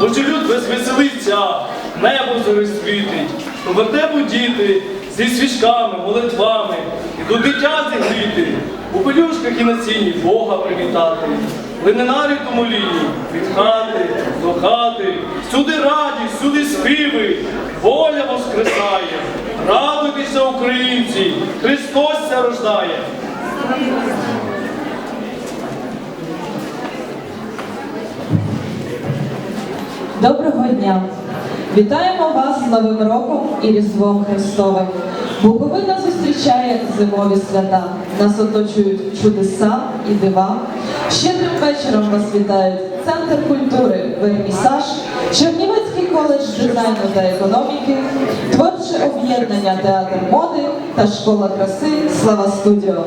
Божий люд весь веселиться, небо зорі світить, вертепу діти зі свічками, молитвами, ідуть дитя зігріти, у пелюшках і на сіні Бога привітати. Линенарі тому лінії від хати до хати, всюди радість, всюди співи, воля воскресає. Радуйтеся, українці, Христос рождає. Доброго дня! Вітаємо вас з Новим роком і Різдвом Христовим. Буковина зустрічає зимові свята. Нас оточують чудеса і дива. Щедрим вечором вас вітають Центр культури Вермісаж, Чернівецький коледж дизайну та економіки, творче об'єднання театр моди та школа краси Слава Студіо.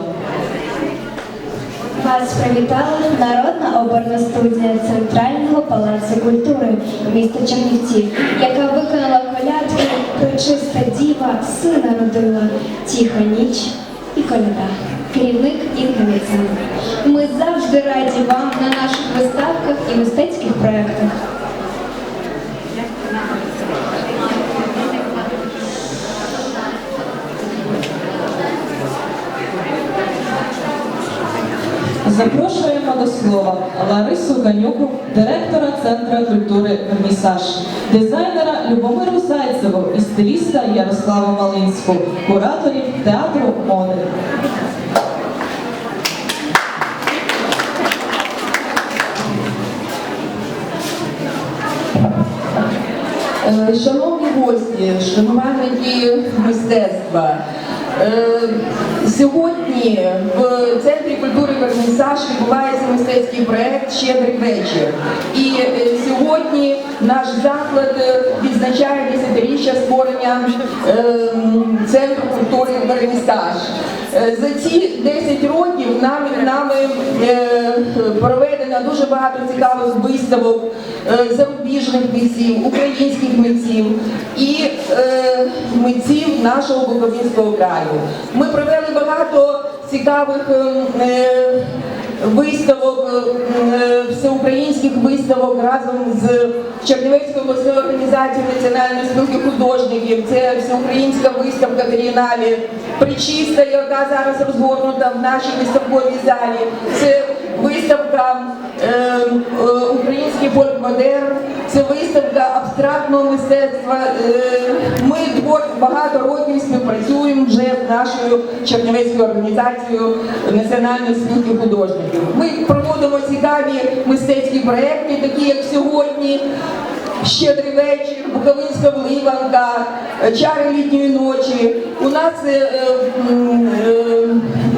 Вас привітала Народна оберна студія Центрального палацу культури міста Чернівці, яка виконала колядки причиста діва, сина родила, тиха ніч і коляда. Керівник Інга Міцина. Ми завжди раді вам на наших виставках і мистецьких проєктах. Запрошуємо до слова Ларису Канюку, директора Центру культури Вермісаж, дизайнера Любомиру Зайцеву і стиліста Ярославу Малинську, кураторів театру моди. Е, Шановні гості, шанувальники мистецтва. е, Сьогодні в Центрі культури Вернісаж відбувається мистецький проект Щедрий вечір. І е, сьогодні наш заклад е, відзначає десятиріччя створення е, Центру культури Вернісаж. За ці 10 років нами, нами проведено дуже багато цікавих виставок зарубіжних митців, українських митців і митців нашого Буковинського краю. Ми провели багато цікавих е, е, виставок, е, всеукраїнських виставок разом з Чернівецькою обласною організацією Національної спілки художників. Це всеукраїнська виставка Трієналі Причиста, яка зараз розгорнута в нашій виставковій залі. Це виставка е, е, Український фольк-модерн, це виставка абстрактного мистецтва. Е, ми багато років співпрацюємо вже з нашою Чернівецькою організацією Національної спілки художників. Ми проводимо цікаві мистецькі проекти, такі як сьогодні. Щедрий вечір, Буковинська вливанка, чари літньої ночі. У нас е, е,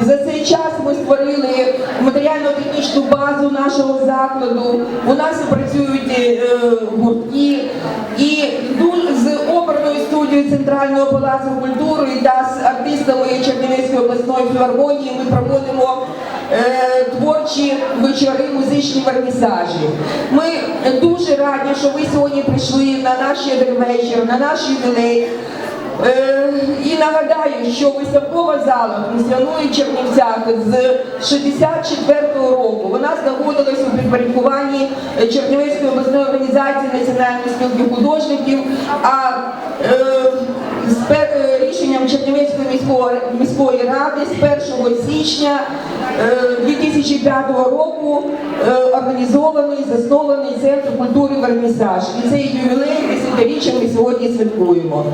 за цей час ми створили матеріально-технічну базу нашого закладу. У нас працюють е, гуртки і з оперною студією Центрального палацу культури та з артистами Чернівецької обласної філармонії ми проводимо е, творчі вечори, музичні вернісажі. Ми дуже раді, що ви сьогодні прийшли на наш щедрий вечір, на наш ювілей. Е, І нагадаю, що виставкова зала функціонує Чернівцях з 64-го року. Вона знаходилась у підпорядкуванні Чернівецької обласної організації Національної спілки художників. А е, з пер- е, рішенням Чернівецької міської, міської ради з 1 січня е, 2005 року організований, заснований Центр культури Вермісаж. І цей ювілей 10-річчя ми сьогодні святкуємо.